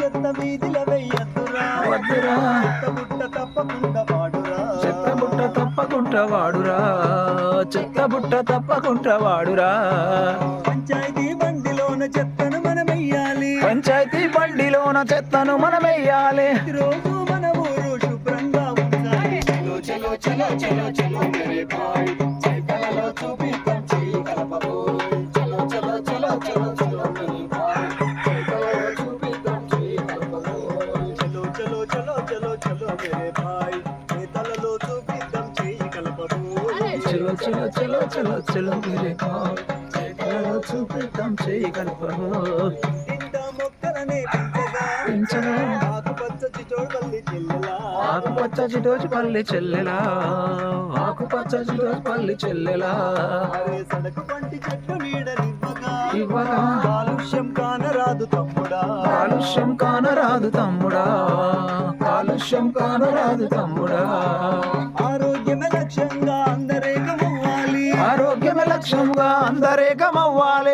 చెత్త వీధిల వెయ్యద్దురా వద్దురా చెత్త బుట్ట తప్పకుండా వాడురా చెత్త బుట్ట తప్పకుండా వాడురా చెత్త బుట్ట తప్పకుండా వాడురా పంచాయతీ బండిలోన చెత్తను మనం వెయ్యాలి పంచాయతీ బండిలోన చెత్తను మనం వెయ్యాలి రోజు మన ఊరు శుభ్రంగా ఉంచాలి చలో చలో చలో చలో చలో చలో చలో మేరే భాయ్ నేతలలో చూపిద్దాం చెయ్యి కలపబోయ్ చలో చలో చలో చలో చలో మీరే భాయ్ చేతులలో చూపిద్దాం చేయి కలపము ఇంట మొక్కలనే పెంచగా పెంచగా ఆకుపచ్చ చిచోడల్లి చెల్లెలా? ఆకుపచ్చ చిటోచి పల్లి చెల్లెలా? ఆకుపచ్చ చిటోచి పల్లి చెల్లెలా? అరే సడకు పంటి చెట్టు నీడనివ్వగా ఇవ్వగా కాలుష్యం కానరాదు తమ్ముడా కాలుష్యం కానరాదు తమ్ముడా. కాలుష్యం కానరాదు తమ్ముడా. ఆరోగ్యమే లక్ష్యంగా అందరేకమవ్వాలి ఆరోగ్యమే లక్ష్యంగా అందరేకమవ్వాలి